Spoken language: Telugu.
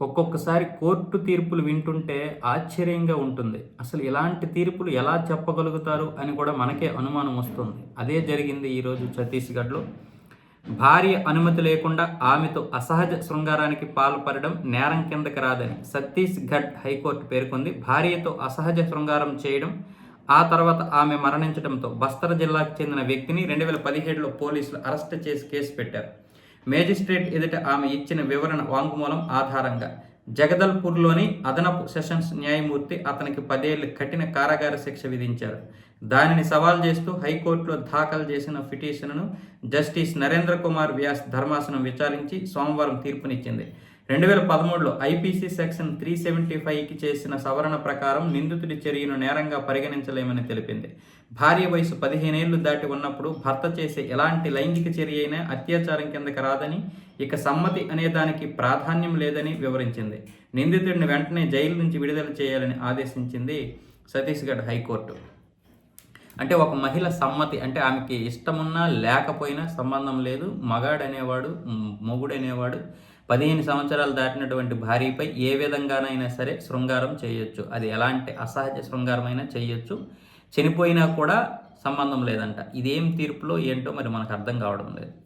ఒక్కొక్కసారి కోర్టు తీర్పులు వింటుంటే ఆశ్చర్యంగా ఉంటుంది. అసలు ఇలాంటి తీర్పులు ఎలా చెప్పగలుగుతారు అని కూడా మనకే అనుమానం వస్తుంది. అదే జరిగింది ఈరోజు ఛత్తీస్గఢ్లో. భార్య అనుమతి లేకుండా ఆమెతో అసహజ శృంగారానికి పాల్పడడం నేరం కిందకి రాదని ఛత్తీస్గఢ్ హైకోర్టు పేర్కొంది. భార్యతో అసహజ శృంగారం చేయడం ఆ తర్వాత ఆమె మరణించడంతో బస్తర్ జిల్లాకు చెందిన వ్యక్తిని రెండు వేల పదిహేడులో పోలీసులు అరెస్ట్ చేసి కేసు పెట్టారు. మేజిస్ట్రేట్ ఎదుట ఆమె ఇచ్చిన వివరణ వాంగ్మూలం ఆధారంగా. జగదల్పూర్లోని అదనపు సెషన్స్ న్యాయమూర్తి అతనికి పదేళ్ళు కఠిన కారాగార శిక్ష విధించారు. దానిని సవాల్ చేస్తూ హైకోర్టులో దాఖలు చేసిన పిటిషన్ను జస్టిస్ నరేంద్ర కుమార్ వ్యాస్ ధర్మాసనం విచారించి సోమవారం తీర్పునిచ్చింది. రెండు వేల పదమూడులో ఐపీసీ సెక్షన్ త్రీ సెవెంటీ ఫైవ్కి చేసిన సవరణ ప్రకారం నిందితుడి చర్యను నేరంగా పరిగణించలేమని తెలిపింది. భార్య వయసు పదిహేనేళ్ళు దాటి ఉన్నప్పుడు భర్త చేసే ఎలాంటి లైంగిక చర్య అయినా అత్యాచారం కిందకి రాదని ఇక సమ్మతి అనే దానికి ప్రాధాన్యం లేదని వివరించింది. నిందితుడిని వెంటనే జైలు నుంచి విడుదల చేయాలని ఆదేశించింది ఛత్తీస్గఢ్ హైకోర్టు. అంటే ఒక మహిళ సమ్మతి అంటే ఆమెకి ఇష్టమున్నా లేకపోయినా సంబంధం లేదు. మగాడనేవాడు మొగుడనేవాడు అనేవాడు పదిహేను సంవత్సరాలు దాటినటువంటి భార్యపై ఏ విధంగానైనా సరే శృంగారం చేయొచ్చు. అది ఎలాంటి అసహజ శృంగారమైనా చేయొచ్చు. చనిపోయినా కూడా సంబంధం లేదంట. ఇదేం తీర్పులో ఏంటో మరి మనకు అర్థం కావడం లేదు.